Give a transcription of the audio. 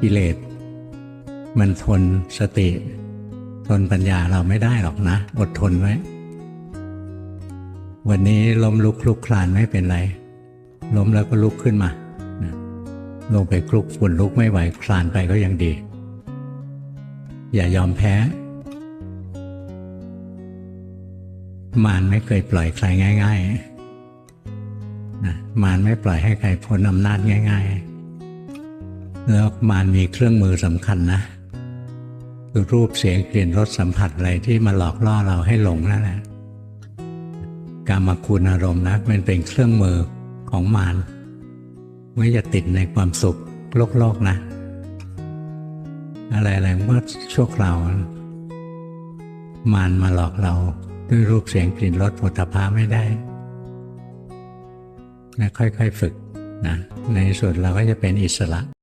กิเลสมันทนสติ ทนปัญญาเราไม่ได้หรอกนะ อดทนไว้ วันนี้ล้มลุกคลุกคลานไม่เป็นไร ล้มแล้วก็ลุกขึ้นมานะลงไปคลุกฝุ่นลุกไม่ไหวคลานไปก็ยังดี อย่ายอมแพ้ มารไม่เคยปล่อยใครง่ายๆนะมารไม่ปล่อยให้ใครพ้นอำนาจง่าย ๆ แล้วมารมีเครื่องมือสำคัญนะคือรูปเสียงกลิ่นรสสัมผัสอะไรที่มาหลอกล่อเราให้หลงนั่นแหละกามคุณอารมณ์นะมันเป็นเครื่องมือของมารไม่จะติดในความสุขโลกโลกๆนะ อะไรอะไรเมื่อชั่วคราวมารมาหลอกเราด้วยรูปเสียงกลิ่นรสผลิตภัณฑ์ไม่ได้นะค่อยๆฝึกนะในสุดเราก็จะเป็นอิสระ